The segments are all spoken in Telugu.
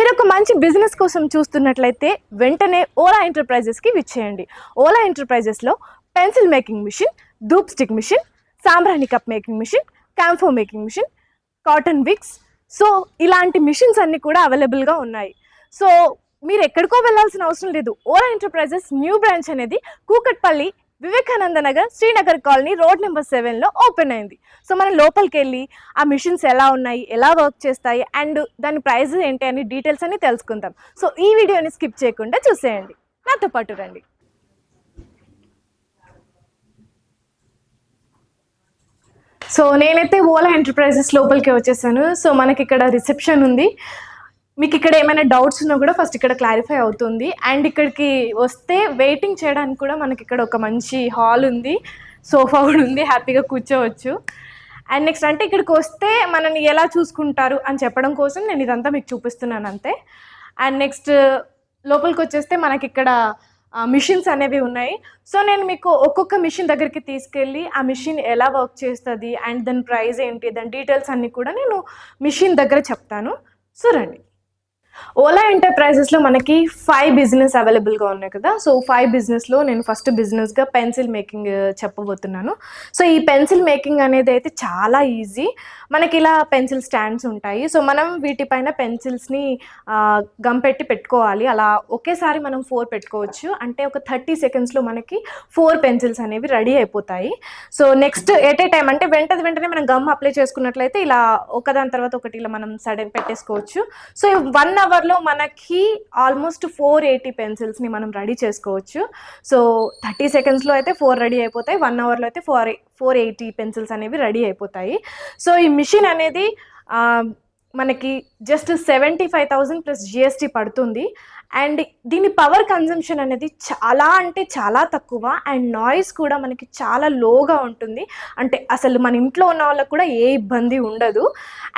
మీరు ఒక మంచి బిజినెస్ కోసం చూస్తున్నట్లయితే వెంటనే ఓలా ఎంటర్ప్రైజెస్కి విచ్చేయండి. Ola ఎంటర్ప్రైజెస్లో pencil making machine dhoop stick machine sambrani cup making machine camphor making machine cotton wicks. So ఇలాంటి మిషన్స్ అన్నీ కూడా అవైలబుల్గా ఉన్నాయి. సో మీరు ఎక్కడికో వెళ్ళాల్సిన అవసరం లేదు. ఓలా ఎంటర్ప్రైజెస్ న్యూ బ్రాంచ్ అనేది Kukatpally Vivekananda Nagar Srinagar colony road number సెవెన్లో ఓపెన్ అయింది. సో మనం లోపలికి వెళ్ళి ఆ మిషన్స్ ఎలా ఉన్నాయి ఎలా వర్క్ చేస్తాయి అండ్ దాని ప్రైజెస్ ఏంటి అని డీటెయిల్స్ అన్ని తెలుసుకుందాం. సో ఈ వీడియోని స్కిప్ చేయకుండా చూసేయండి. నాతో పాటు రండి. సో నేనైతే ఓలా ఎంటర్ప్రైజెస్ లోపలికి వచ్చేసాను. సో మనకి ఇక్కడ రిసెప్షన్ ఉంది. మీకు ఇక్కడ ఏమైనా డౌట్స్ ఉన్నా కూడా ఫస్ట్ ఇక్కడ క్లారిఫై అవుతుంది. అండ్ ఇక్కడికి వస్తే వెయిటింగ్ చేయడానికి కూడా మనకి ఇక్కడ ఒక మంచి హాల్ ఉంది. సోఫా కూడా ఉంది. హ్యాపీగా కూర్చోవచ్చు. అండ్ నెక్స్ట్ అంటే ఇక్కడికి వస్తే మనని ఎలా చూసుకుంటారు అని చెప్పడం కోసం నేను ఇదంతా మీకు చూపిస్తున్నాను అంతే. అండ్ నెక్స్ట్ లోపలికి వచ్చేస్తే మనకి ఇక్కడ మిషన్స్ అనేవి ఉన్నాయి. సో నేను మీకు ఒక్కొక్క మిషన్ దగ్గరికి తీసుకెళ్ళి ఆ మిషన్ ఎలా వర్క్ చేస్తుంది అండ్ దాని ప్రైస్ ఏంటి దాని డీటెయిల్స్ అన్నీ కూడా నేను మిషన్ దగ్గర చెప్తాను. సో రండి. ఓలా ఎంటర్ప్రైజెస్లో మనకి ఫైవ్ బిజినెస్ అవైలబుల్గా ఉన్నాయి కదా. సో ఫైవ్ బిజినెస్లో నేను ఫస్ట్ బిజినెస్గా పెన్సిల్ మేకింగ్ చెప్పబోతున్నాను. సో ఈ పెన్సిల్ మేకింగ్ అనేది అయితే చాలా ఈజీ మనకి ఇలా పెన్సిల్ స్టాండ్స్ ఉంటాయి. సో మనం వీటిపైన పెన్సిల్స్ని గమ్ పెట్టి పెట్టుకోవాలి. అలా ఒకేసారి మనం ఫోర్ పెట్టుకోవచ్చు. అంటే ఒక థర్టీ సెకండ్స్లో మనకి ఫోర్ పెన్సిల్స్ అనేవి రెడీ అయిపోతాయి. So next at a time అంటే వెంటది వెంటనే మనం గమ్ అప్లై చేసుకున్నట్లయితే ఇలా ఒకదాని తర్వాత ఒకటి ఇలా మనం సడన్ పెట్టేసుకోవచ్చు. సో వన్ అవర్లో మనకి ఆల్మోస్ట్ ఫోర్ ఎయిటీ పెన్సిల్స్ని మనం రెడీ చేసుకోవచ్చు. సో థర్టీ సెకండ్స్లో అయితే ఫోర్ రెడీ అయిపోతాయి. వన్ అవర్లో అయితే ఫోర్ ఫోర్ ఎయిటీ పెన్సిల్స్ అనేవి రెడీ అయిపోతాయి. సో ఈ మిషన్ అనేది మనకి just seventy five thousand plus GST పడుతుంది. అండ్ దీని పవర్ కన్జంప్షన్ అనేది చాలా అంటే చాలా తక్కువ. అండ్ నాయిస్ కూడా మనకి చాలా లోగా ఉంటుంది. అంటే అసలు మన ఇంట్లో ఉన్న వాళ్ళకు కూడా ఏ ఇబ్బంది ఉండదు.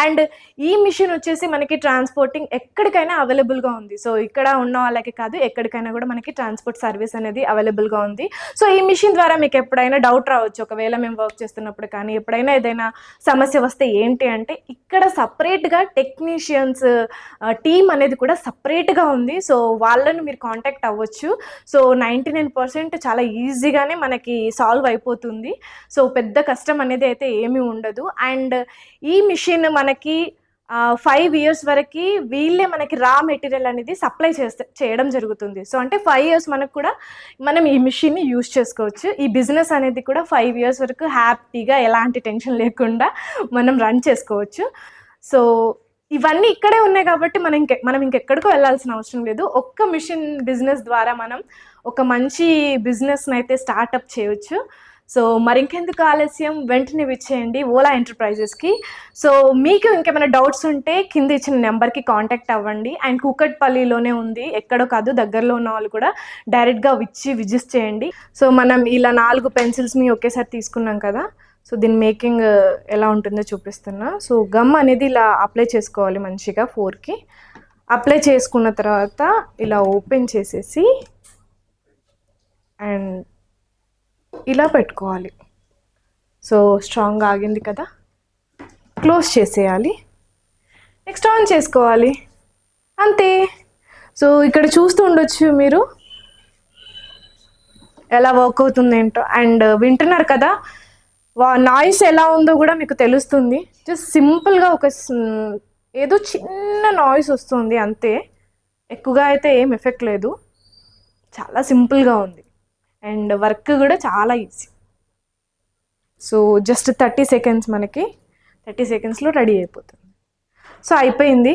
అండ్ ఈ మిషన్ వచ్చేసి మనకి ట్రాన్స్పోర్టింగ్ ఎక్కడికైనా అవైలబుల్గా ఉంది. సో ఇక్కడ ఉన్న వాళ్ళకి కాదు ఎక్కడికైనా కూడా మనకి ట్రాన్స్పోర్ట్ సర్వీస్ అనేది అవైలబుల్గా ఉంది. సో ఈ మిషన్ ద్వారా మీకు ఎప్పుడైనా డౌట్ రావచ్చు. ఒకవేళ మేము వర్క్ చేస్తున్నప్పుడు కానీ ఎప్పుడైనా ఏదైనా సమస్య వస్తే ఏంటి అంటే ఇక్కడ సపరేట్గా టెక్నీషియన్స్ టీమ్ అనేది కూడా సపరేట్గా ఉంది. సో వాళ్ళను మీరు కాంటాక్ట్ అవ్వచ్చు. సో నైంటీ నైన్ పర్సెంట్ చాలా ఈజీగానే మనకి సాల్వ్ అయిపోతుంది. సో పెద్ద కష్టం అనేది అయితే ఏమీ ఉండదు. అండ్ ఈ మిషన్ మనకి ఫైవ్ ఇయర్స్ వరకు వీళ్ళే మనకి రా మెటీరియల్ అనేది సప్లై చేస్తే చేయడం జరుగుతుంది. సో అంటే ఫైవ్ ఇయర్స్ మనకు కూడా మనం ఈ మిషన్ని యూజ్ చేసుకోవచ్చు. ఈ బిజినెస్ అనేది కూడా ఫైవ్ ఇయర్స్ వరకు హ్యాపీగా ఎలాంటి టెన్షన్ లేకుండా మనం రన్ చేసుకోవచ్చు. సో ఇవన్నీ ఇక్కడే ఉన్నాయి కాబట్టి మనం ఇంకె మనం ఇంకెక్కడికో వెళ్ళాల్సిన అవసరం లేదు. ఒక్క మిషన్ బిజినెస్ ద్వారా మనం ఒక మంచి బిజినెస్ని అయితే స్టార్టప్ చేయొచ్చు. సో మరి ఇంకెందుకు ఆలస్యం? వెంటనే విచ్చేయండి ఓలా ఎంటర్ప్రైజెస్కి. సో మీకు ఇంకేమైనా డౌట్స్ ఉంటే కింద ఇచ్చిన నెంబర్కి కాంటాక్ట్ అవ్వండి. అండ్ కూకట్పల్లిలోనే ఉంది. ఎక్కడో కాదు దగ్గరలో ఉన్న వాళ్ళు కూడా డైరెక్ట్గా విచ్చి విజిట్ చేయండి. సో మనం ఇలా నాలుగు పెన్సిల్స్ని ఒకేసారి తీసుకున్నాం కదా. సో దీని మేకింగ్ ఎలా ఉంటుందో చూపిస్తున్నా. సో గమ్ అనేది ఇలా అప్లై చేసుకోవాలి మంచిగా ఫోర్కి. అప్లై చేసుకున్న తర్వాత ఇలా ఓపెన్ చేసేసి అండ్ ఇలా పెట్టుకోవాలి. సో స్ట్రాంగ్ ఆగింది కదా. క్లోజ్ చేసేయాలి. నెక్స్ట్ ఆన్ చేసుకోవాలి. అంతే. సో ఇక్కడ చూస్తూ ఉండొచ్చు మీరు. ఎలా వర్క్ అవుతుంది ఏంటో అండ్ వింటున్నారు కదా నాయిస్ ఎలా ఉందో కూడా మీకు తెలుస్తుంది. జస్ట్ సింపుల్గా ఒక ఏదో చిన్న నాయిస్ వస్తుంది అంతే. ఎక్కువగా అయితే ఏం ఎఫెక్ట్ లేదు. చాలా సింపుల్గా ఉంది. అండ్ వర్క్ కూడా చాలా easy. So just thirty seconds మనకి థర్టీ సెకండ్స్లో రెడీ అయిపోతుంది. సో అయిపోయింది.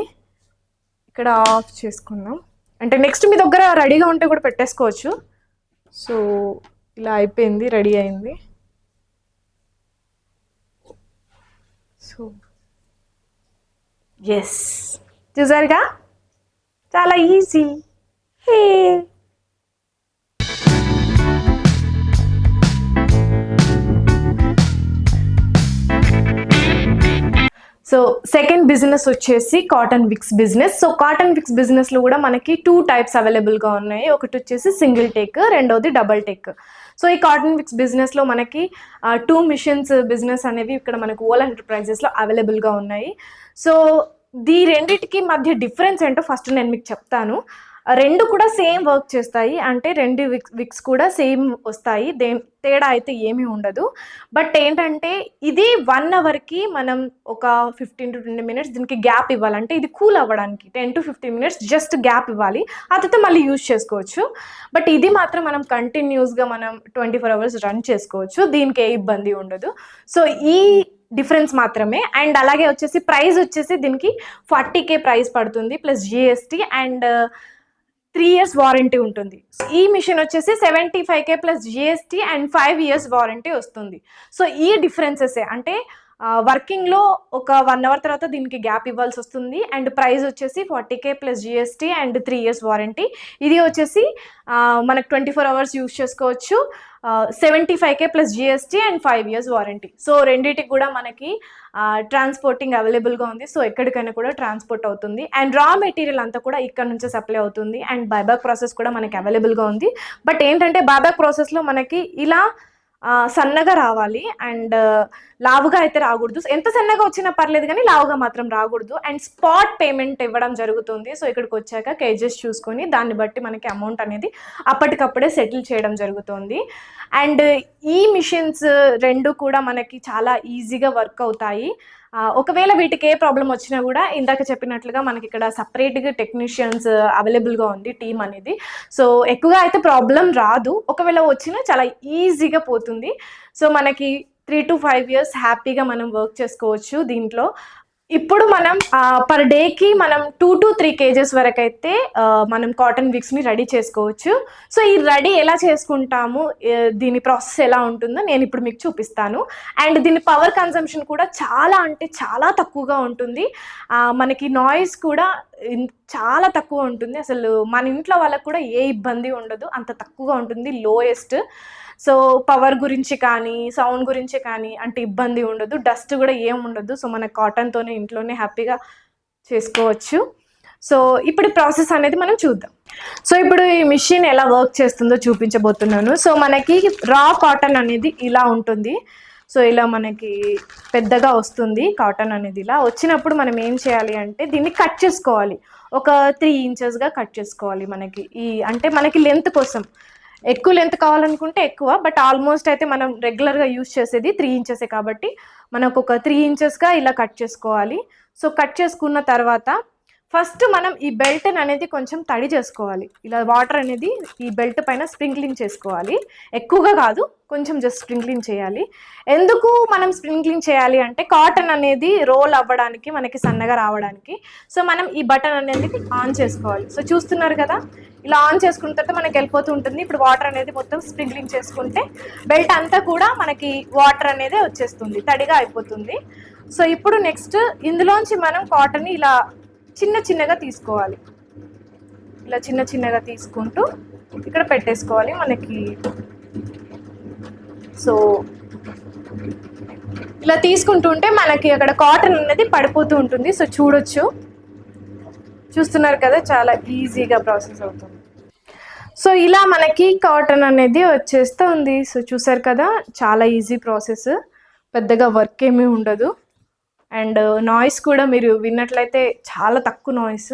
ఇక్కడ ఆఫ్ చేసుకుందాం అంటే నెక్స్ట్ మీ దగ్గర రెడీగా ఉంటే కూడా పెట్టేసుకోవచ్చు. సో ఇలా అయిపోయింది రెడీ అయింది. సో ఎస్ చూసారుగా? చాలా easy hey so second business వచ్చేసి cotton wicks business so cotton wicks బిజినెస్లో కూడా మనకి టూ టైప్స్ అవైలబుల్గా ఉన్నాయి. ఒకటి వచ్చేసి సింగిల్ టేక్ రెండోది డబల్ టేక్ సో ఈ కాటన్ విక్స్ బిజినెస్లో మనకి టూ మిషన్స్ బిజినెస్ అనేవి ఇక్కడ మనకు ఓలా ఎంటర్ప్రైజెస్లో అవైలబుల్గా ఉన్నాయి. సో దీ రెండిటికి మధ్య డిఫరెన్స్ ఏంటో ఫస్ట్ నేను మీకు చెప్తాను. రెండు కూడా సేమ్ వర్క్ చేస్తాయి. అంటే రెండు విక్స్ విక్స్ కూడా సేమ్ వస్తాయి. దే తేడా అయితే ఏమీ ఉండదు. బట్ ఏంటంటే ఇది వన్ అవర్కి మనం ఒక ఫిఫ్టీన్ టు ట్వంటీ మినిట్స్ దీనికి గ్యాప్ ఇవ్వాలంటే ఇది కూల్ అవ్వడానికి ten to fifteen minutes just gap ఇవ్వాలి. ఆ తర్వాత మళ్ళీ యూజ్ చేసుకోవచ్చు. బట్ ఇది మాత్రం మనం కంటిన్యూస్గా మనం ట్వంటీ ఫోర్ అవర్స్ రన్ చేసుకోవచ్చు. దీనికి ఏ ఇబ్బంది ఉండదు. సో ఈ డిఫరెన్స్ మాత్రమే. అండ్ అలాగే వచ్చేసి ప్రైస్ వచ్చేసి దీనికి ఫార్టీ కే ప్రైస్ పడుతుంది plus GST and three years warranty ఉంటుంది. ఈ మిషన్ వచ్చేసి seventy five K plus GST and five years warranty వస్తుంది. సో ఈ డిఫరెన్సెస్ అంటే వర్కింగ్లో ఒక వన్ అవర్ తర్వాత దీనికి గ్యాప్ ఇవ్వాల్సి వస్తుంది. అండ్ ప్రైస్ వచ్చేసి forty K plus GST and three years warranty ఇది వచ్చేసి మనకు ట్వంటీ ఫోర్ అవర్స్ యూస్ చేసుకోవచ్చు seventy five K plus GST and five years warranty so రెండింటికి కూడా మనకి ట్రాన్స్పోర్టింగ్ అవైలబుల్గా ఉంది. సో ఎక్కడికైనా కూడా ట్రాన్స్పోర్ట్ అవుతుంది. అండ్ రా మెటీరియల్ అంతా కూడా ఇక్కడ నుంచే సప్లై అవుతుంది. అండ్ బైబ్యాక్ ప్రాసెస్ కూడా మనకి అవైలబుల్గా ఉంది. బట్ ఏంటంటే బైబ్యాక్ ప్రాసెస్లో మనకి ఇలా సన్నగా రావాలి. అండ్ లావుగా అయితే రాకూడదు. ఎంత సన్నగా వచ్చినా పర్లేదు కానీ లావుగా మాత్రం రాకూడదు. అండ్ స్పాట్ పేమెంట్ ఇవ్వడం జరుగుతుంది. సో ఇక్కడికి వచ్చాక కేజెస్ చూసుకొని దాన్ని బట్టి మనకి అమౌంట్ అనేది అప్పటికప్పుడే సెటిల్ చేయడం జరుగుతుంది. అండ్ ఈ మిషన్స్ రెండు కూడా మనకి చాలా ఈజీగా వర్క్ అవుతాయి. ఒకవేళ వీటికి ఏ ప్రాబ్లం వచ్చినా కూడా ఇందాక చెప్పినట్లుగా మనకి ఇక్కడ సపరేట్గా టెక్నీషియన్స్ అవైలబుల్గా ఉంది టీం అనేది. సో ఎక్కువగా అయితే ప్రాబ్లం రాదు. ఒకవేళ వచ్చినా చాలా ఈజీగా పోతుంది. సో మనకి త్రీ టు ఫైవ్ ఇయర్స్ హ్యాపీగా మనం వర్క్ చేసుకోవచ్చు దీంట్లో. ఇప్పుడు మనం పర్ డేకి మనం టూ టు త్రీ కేజెస్ వరకు అయితే మనం కాటన్ విక్స్ని రెడీ చేసుకోవచ్చు. సో ఈ రెడీ ఎలా చేసుకుంటాము? దీని ప్రాసెస్ ఎలా ఉంటుందో నేను ఇప్పుడు మీకు చూపిస్తాను. అండ్ దీని పవర్ కన్సంప్షన్ కూడా చాలా అంటే చాలా తక్కువగా ఉంటుంది. మనకి నాయిస్ కూడా చాలా తక్కువ ఉంటుంది. అసలు మన ఇంట్లో వాళ్ళకు కూడా ఏ ఇబ్బంది ఉండదు. అంత తక్కువగా ఉంటుంది లోయెస్ట్ సో పవర్ గురించి కానీ సౌండ్ గురించి కానీ అంటే ఇబ్బంది ఉండదు. డస్ట్ కూడా ఏం ఉండదు. సో మన కాటన్తోనే ఇంట్లోనే హ్యాపీగా చేసుకోవచ్చు. సో ఇప్పుడు ప్రాసెస్ అనేది మనం చూద్దాం. సో ఇప్పుడు ఈ మిషన్ ఎలా వర్క్ చేస్తుందో చూపించబోతున్నాను. సో మనకి రా కాటన్ అనేది ఇలా ఉంటుంది. సో ఇలా మనకి పెద్దగా వస్తుంది కాటన్ అనేది ఇలా. వచ్చినప్పుడు మనం ఏం చేయాలి అంటే దీన్ని కట్ చేసుకోవాలి. ఒక త్రీ ఇంచెస్గా కట్ చేసుకోవాలి మనకి. ఈ అంటే మనకి లెంత్ కోసం. ఎక్కువ లెంత్ కావాలనుకుంటే ఎక్కువ బట్ ఆల్మోస్ట్ అయితే మనం రెగ్యులర్గా యూజ్ చేసేది త్రీ ఇంచెసే కాబట్టి మనకు ఒక త్రీ ఇంచెస్గా ఇలా కట్ చేసుకోవాలి. సో కట్ చేసుకున్న తర్వాత ఫస్ట్ మనం ఈ బెల్ట్ అనేది కొంచెం తడి చేసుకోవాలి. ఇలా వాటర్ అనేది ఈ బెల్ట్ పైన స్ప్రింక్లింగ్ చేసుకోవాలి. ఎక్కువగా కాదు కొంచెం జస్ట్ స్ప్రింక్లింగ్ చేయాలి. ఎందుకు మనం స్ప్రింక్లింగ్ చేయాలి అంటే కాటన్ అనేది రోల్ అవ్వడానికి మనకి సన్నగా రావడానికి. సో మనం ఈ బటన్ అనేది ఆన్ చేసుకోవాలి. సో చూస్తున్నారు కదా? ఇలా ఆన్ చేసుకున్న తర్వాత మనకి వెళ్ళిపోతూ ఉంటుంది. ఇప్పుడు వాటర్ అనేది మొత్తం స్ప్రింక్లింగ్ చేసుకుంటే బెల్ట్ అంతా కూడా మనకి వాటర్ అనేది వచ్చేస్తుంది. తడిగా అయిపోతుంది. సో ఇప్పుడు నెక్స్ట్ ఇందులోంచి మనం కాటన్ని ఇలా చిన్న చిన్నగా తీసుకోవాలి. ఇలా చిన్న చిన్నగా తీసుకుంటూ ఇక్కడ పెట్టేసుకోవాలి మనకి. సో ఇలా తీసుకుంటుంటే మనకి అక్కడ కాటన్ అనేది పడిపోతూ ఉంటుంది. సో చూడొచ్చు. చూస్తున్నారు కదా చాలా ఈజీగా ప్రాసెస్ అవుతుంది. సో ఇలా మనకి కాటన్ అనేది వచ్చేస్తుంది. సో చూసారు కదా చాలా ఈజీ ప్రాసెస్. పెద్దగా వర్క్ ఏమీ ఉండదు. అండ్ నాయిస్ కూడా మీరు విన్నట్లయితే చాలా తక్కువ నాయిస్.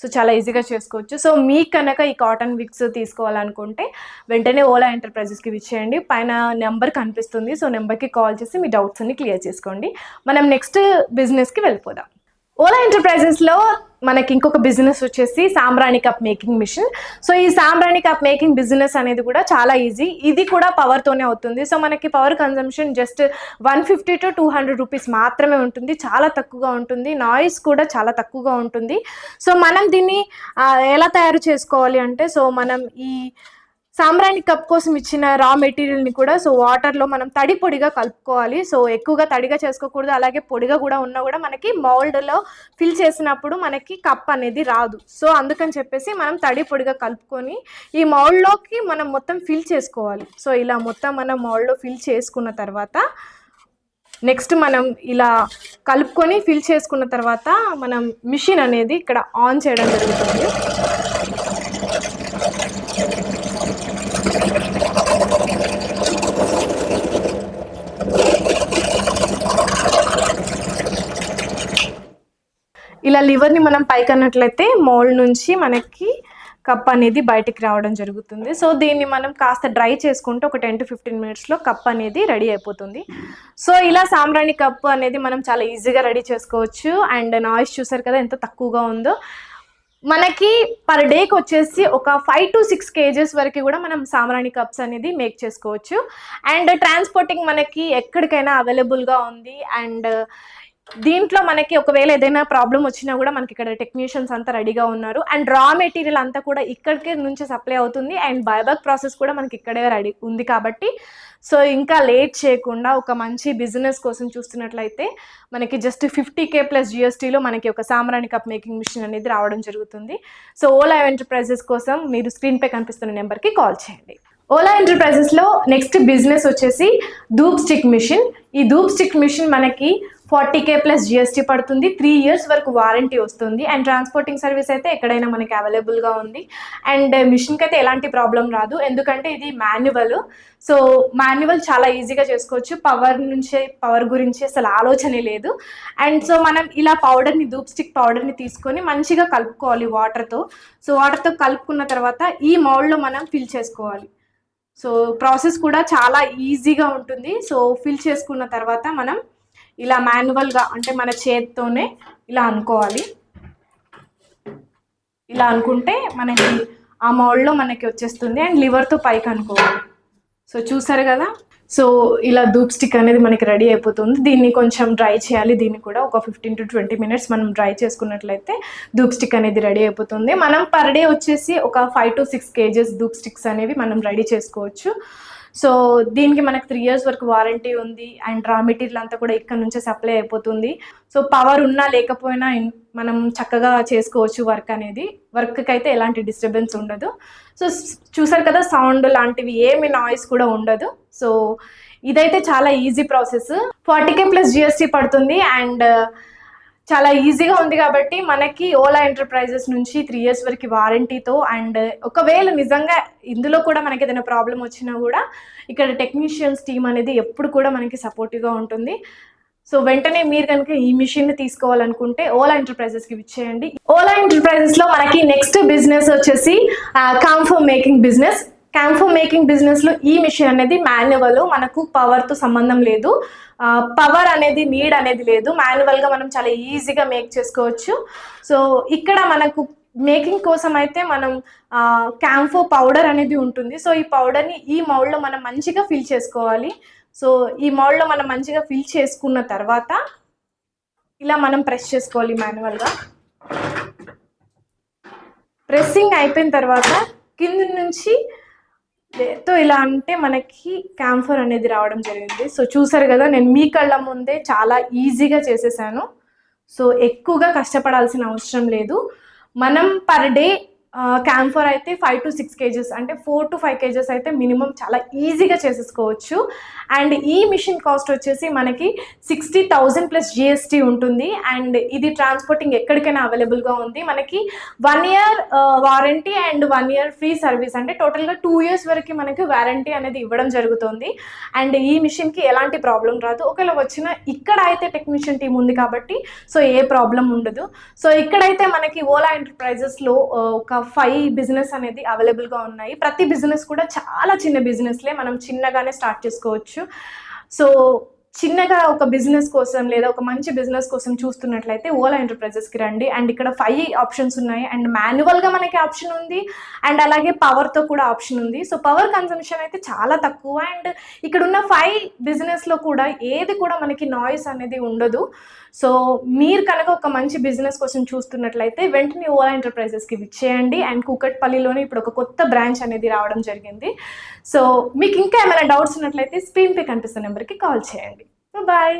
సో చాలా ఈజీగా చేసుకోవచ్చు. సో మీకు కనుక ఈ కాటన్ విక్స్ తీసుకోవాలనుకుంటే వెంటనే ఓలా ఎంటర్ప్రైజెస్కి ఇచ్చేయండి పైన నెంబర్ కనిపిస్తుంది. సో నెంబర్కి కాల్ చేసి మీ డౌట్స్ అన్ని క్లియర్ చేసుకోండి. మనం నెక్స్ట్ బిజినెస్కి వెళ్ళిపోదాం. ఓలా ఎంటర్ప్రైజెస్లో మనకి ఇంకొక బిజినెస్ వచ్చేసి సాంబ్రాణి కప్ మేకింగ్ మిషన్. సో ఈ సాంబ్రాణి కప్ మేకింగ్ బిజినెస్ అనేది కూడా చాలా ఈజీ. ఇది కూడా పవర్తోనే అవుతుంది. సో మనకి power consumption just one fifty to two hundred rupees మాత్రమే ఉంటుంది. చాలా తక్కువగా ఉంటుంది. నాయిస్ కూడా చాలా తక్కువగా ఉంటుంది. సో మనం దీన్ని ఎలా తయారు చేసుకోవాలి అంటే సో మనం ఈ సాంబ్రాణి కప్ కోసం ఇచ్చిన రా మెటీరియల్ని కూడా సో వాటర్లో మనం తడి పొడిగా కలుపుకోవాలి. సో ఎక్కువగా తడిగా చేసుకోకూడదు అలాగే పొడిగా కూడా ఉన్నా కూడా మనకి మౌల్డ్లో ఫిల్ చేసినప్పుడు మనకి కప్ అనేది రాదు. సో అందుకని చెప్పేసి మనం తడి పొడిగా కలుపుకొని ఈ మౌల్డ్లోకి మనం మొత్తం ఫిల్ చేసుకోవాలి. సో ఇలా మొత్తం మనం మౌల్డ్లో ఫిల్ చేసుకున్న తర్వాత నెక్స్ట్ మనం ఇలా కలుపుకొని ఫిల్ చేసుకున్న తర్వాత మనం మిషన్ అనేది ఇక్కడ ఆన్ చేయడం జరుగుతుంది. ఇలా లివర్ని మనం పైకి అన్నట్లయితే మోల్డ్ నుంచి మనకి కప్ అనేది బయటికి రావడం జరుగుతుంది. సో దీన్ని మనం కాస్త డ్రై చేసుకుంటే ఒక టెన్ టు ఫిఫ్టీన్ మినిట్స్లో కప్ అనేది రెడీ అయిపోతుంది. సో ఇలా సాంబ్రాణి కప్ అనేది మనం చాలా ఈజీగా రెడీ చేసుకోవచ్చు. అండ్ నాయిస్ చూసారు కదా ఎంత తక్కువగా ఉందో. మనకి పర్ డేకి వచ్చేసి ఒక ఫైవ్ టు సిక్స్ కేజెస్ వరకు కూడా మనం సాంబ్రాణి కప్స్ అనేది మేక్ చేసుకోవచ్చు. అండ్ ట్రాన్స్పోర్టింగ్ మనకి ఎక్కడికైనా అవైలబుల్గా ఉంది. అండ్ దీంట్లో మనకి ఒకవేళ ఏదైనా ప్రాబ్లం వచ్చినా కూడా మనకి ఇక్కడ టెక్నీషియన్స్ అంతా రెడీగా ఉన్నారు. అండ్ రా మెటీరియల్ అంతా కూడా ఇక్కడికే నుంచి సప్లై అవుతుంది. అండ్ బైబాక్ ప్రాసెస్ కూడా మనకి ఇక్కడే రెడీ ఉంది కాబట్టి. సో ఇంకా లేట్ చేయకుండా ఒక మంచి బిజినెస్ కోసం చూస్తున్నట్లయితే మనకి జస్ట్ ఫిఫ్టీ కే ప్లస్ జిఎస్టీలో మనకి ఒక సామరాణి కప్ మేకింగ్ మిషన్ అనేది రావడం జరుగుతుంది. సో ఓలా ఎంటర్ప్రైజెస్ కోసం మీరు స్క్రీన్పై కనిపిస్తున్న నెంబర్కి కాల్ చేయండి. ఓలా ఎంటర్ప్రైజెస్లో నెక్స్ట్ బిజినెస్ వచ్చేసి ధూప్ స్టిక్ మిషన్. ఈ ధూప్ స్టిక్ మిషన్ మనకి ఫార్టీ కే ప్లస్ జిఎస్టీ పడుతుంది. త్రీ ఇయర్స్ వరకు వారంటీ వస్తుంది. అండ్ ట్రాన్స్పోర్టింగ్ సర్వీస్ అయితే ఎక్కడైనా మనకి అవైలబుల్గా ఉంది. అండ్ మిషన్కి అయితే ఎలాంటి ప్రాబ్లం రాదు. ఎందుకంటే ఇది మాన్యువల్. సో మాన్యువల్ చాలా ఈజీగా చేసుకోవచ్చు. పవర్ నుంచి పవర్ గురించి అసలు ఆలోచనే లేదు. అండ్ సో మనం ఇలా పౌడర్ని ధూప్ స్టిక్ పౌడర్ని తీసుకొని మంచిగా కలుపుకోవాలి వాటర్తో. సో వాటర్తో కలుపుకున్న తర్వాత ఈ మౌల్డ్లో మనం ఫిల్ చేసుకోవాలి. సో ప్రాసెస్ కూడా చాలా ఈజీగా ఉంటుంది. సో ఫిల్ చేసుకున్న తర్వాత మనం ఇలా మాన్యువల్గా అంటే మన చేతితోనే ఇలా అనుకోవాలి. ఇలా అనుకుంటే మనకి ఆ మౌల్డ్లో మనకి వచ్చేస్తుంది అండ్ లివర్తో పైకి అనుకోవాలి. సో చూసారు కదా? సో ఇలా ధూప్ స్టిక్ అనేది మనకి రెడీ అయిపోతుంది. దీన్ని కొంచెం డ్రై చేయాలి. దీన్ని కూడా ఒక ఫిఫ్టీన్ టు ట్వంటీ మినిట్స్ మనం డ్రై చేసుకున్నట్లయితే ధూప్ స్టిక్ అనేది రెడీ అయిపోతుంది. మనం పర్ డే వచ్చేసి ఒక five to six kgs dhoop sticks అనేవి మనం రెడీ చేసుకోవచ్చు. సో దీనికి మనకు త్రీ ఇయర్స్ వరకు వారంటీ ఉంది అండ్ రా మెటీరియల్ అంతా కూడా ఇక్కడ నుంచే సప్లై అయిపోతుంది. సో పవర్ ఉన్నా లేకపోయినా మనం చక్కగా చేసుకోవచ్చు వర్క్ అనేది. వర్క్కి అయితే ఎలాంటి డిస్టర్బెన్స్ ఉండదు. సో చూసారు కదా సౌండ్ లాంటివి ఏమి నాయిస్ కూడా ఉండదు. సో ఇదైతే చాలా easy process forty K plus GST పడుతుంది అండ్ చాలా ఈజీగా ఉంది కాబట్టి మనకి ఓలా ఎంటర్ప్రైజెస్ నుంచి త్రీ ఇయర్స్ వరకు వారంటీతో అండ్ ఒకవేళ నిజంగా ఇందులో కూడా మనకి ఏదైనా ప్రాబ్లం వచ్చినా కూడా ఇక్కడ టెక్నీషియన్స్ టీమ్ అనేది ఎప్పుడు కూడా మనకి సపోర్టివ్గా ఉంటుంది. సో వెంటనే మీరు కనుక ఈ మిషన్ తీసుకోవాలనుకుంటే ఓలా ఎంటర్ప్రైజెస్కి ఇచ్చేయండి ఓలా ఎంటర్ప్రైజెస్లో మనకి నెక్స్ట్ బిజినెస్ వచ్చేసి camphor making business camphor making బిజినెస్లో ఈ మిషన్ అనేది మాన్యువల్ మనకు పవర్తో సంబంధం లేదు. పవర్ అనేది నీడ్ అనేది లేదు. మాన్యువల్గా మనం చాలా ఈజీగా మేక్ చేసుకోవచ్చు. సో ఇక్కడ మనకు మేకింగ్ కోసం అయితే మనం క్యాంఫో పౌడర్ అనేది ఉంటుంది. సో ఈ పౌడర్ని ఈ మౌల్డ్లో మనం మంచిగా ఫిల్ చేసుకోవాలి. సో ఈ మౌల్డ్లో మనం మంచిగా ఫిల్ చేసుకున్న తర్వాత ఇలా మనం ప్రెస్ చేసుకోవాలి మాన్యువల్గా. ప్రెస్సింగ్ అయిపోయిన తర్వాత కింద నుంచి తో ఇలా అంటే మనకి క్యాంఫర్ అనేది రావడం జరిగింది. సో చూసారు కదా నేను మీ కళ్ళ ముందే చాలా ఈజీగా చేసేసాను. సో ఎక్కువగా కష్టపడాల్సిన అవసరం లేదు. మనం పర్ డే క్యాంఫర్ అయితే ఫైవ్ టు సిక్స్ కేజెస్ అంటే ఫోర్ టు ఫైవ్ కేజెస్ అయితే మినిమం చాలా ఈజీగా చేసేసుకోవచ్చు. అండ్ ఈ మిషన్ కాస్ట్ వచ్చేసి మనకి సిక్స్టీ థౌజండ్ ప్లస్ జిఎస్టీ ఉంటుంది. అండ్ ఇది ట్రాన్స్పోర్టింగ్ ఎక్కడికైనా అవైలబుల్గా ఉంది. మనకి one year warranty and one year free service అంటే టోటల్గా టూ ఇయర్స్ వరకు మనకి వారంటీ అనేది ఇవ్వడం జరుగుతుంది. అండ్ ఈ మిషన్కి ఎలాంటి ప్రాబ్లం రాదు. ఒకవేళ వచ్చిన ఇక్కడ అయితే టెక్నీషియన్ టీం ఉంది కాబట్టి సో ఏ ప్రాబ్లం ఉండదు. సో ఇక్కడైతే మనకి ఓలా ఎంటర్ప్రైజెస్లో ఒక ఫైవ్ బిజినెస్ అనేది అవైలబుల్గా ఉన్నాయి. ప్రతి బిజినెస్ కూడా చాలా చిన్న బిజినెస్లే మనం చిన్నగానే స్టార్ట్ చేసుకోవచ్చు. సో చిన్నగా ఒక బిజినెస్ కోసం లేదా ఒక మంచి బిజినెస్ కోసం చూస్తున్నట్లయితే ఓలా ఎంటర్ప్రైజెస్కి రండి. అండ్ ఇక్కడ ఫైవ్ ఆప్షన్స్ ఉన్నాయి. అండ్ మాన్యువల్గా మనకి ఆప్షన్ ఉంది. అండ్ అలాగే పవర్తో కూడా ఆప్షన్ ఉంది. సో పవర్ కన్సంప్షన్ అయితే చాలా తక్కువ. అండ్ ఇక్కడ ఉన్న ఫైవ్ బిజినెస్లో కూడా ఏది కూడా మనకి నాయిస్ అనేది ఉండదు. సో మీరు కనుక ఒక మంచి బిజినెస్ కోసం చూస్తున్నట్లయితే వెంటనే ఓలా ఎంటర్ప్రైజెస్కి విచ్చేయండి. అండ్ కూకట్పల్లిలోనే ఇప్పుడు ఒక కొత్త బ్రాంచ్ అనేది రావడం జరిగింది. సో మీకు ఇంకా ఏమైనా డౌట్స్ ఉన్నట్లయితే స్క్రీన్ పే కనిపిస్తున్న నెంబర్కి కాల్ చేయండి. బాయ్.